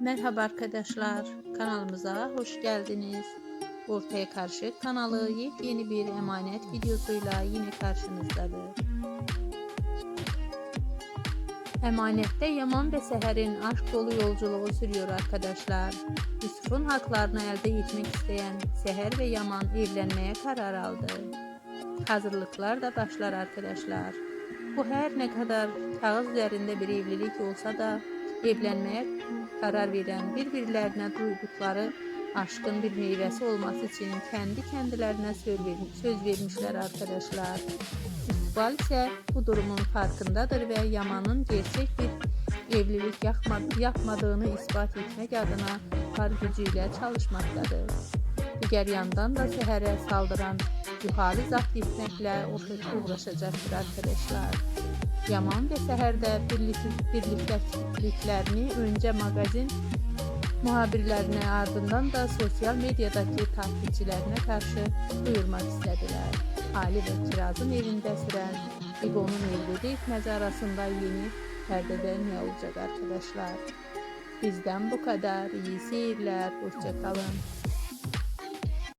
Merhaba arkadaşlar, kanalımıza hoş geldiniz. Ortaya Karşı kanalı yepyeni bir emanet videosuyla yine karşınızdadır. Emanette Yaman ve Seher'in aşk dolu yolculuğu sürüyor arkadaşlar. Yusuf'un haklarını elde etmek isteyen Seher ve Yaman evlenmeye karar aldı. Hazırlıklar da başlar arkadaşlar. Bu her ne kadar kağıt üzerinde bir evlilik olsa da evlenmeye karar veren birbirlerine duydukları aşkın bir meyvesi olması için kendi kendilerine söz, ver- söz vermişler arkadaşlar. İkbal ise bu durumun farkındadır ve Yaman'ın gerçek bir evlilik yapma- yapmadığını ispat etmek adına var gücüyle çalışmaktadır. Diğer yandan da Seher'e saldıran Cühali zapt etmekle uğra- uğraşacaktır arkadaşlar. Yaman ve Seher de birlik- birlikteliklerini önce magazin muhabirlerine ardından da sosyal medyadaki takipçilerine karşı duyurmak istediler. Ali ve Kiraz'ın evinde süren İbo'nun evliliği etmezi arasında yeni perdede ne olacak arkadaşlar? Bizden bu kadar. İyi seyirler. Hoşçakalın.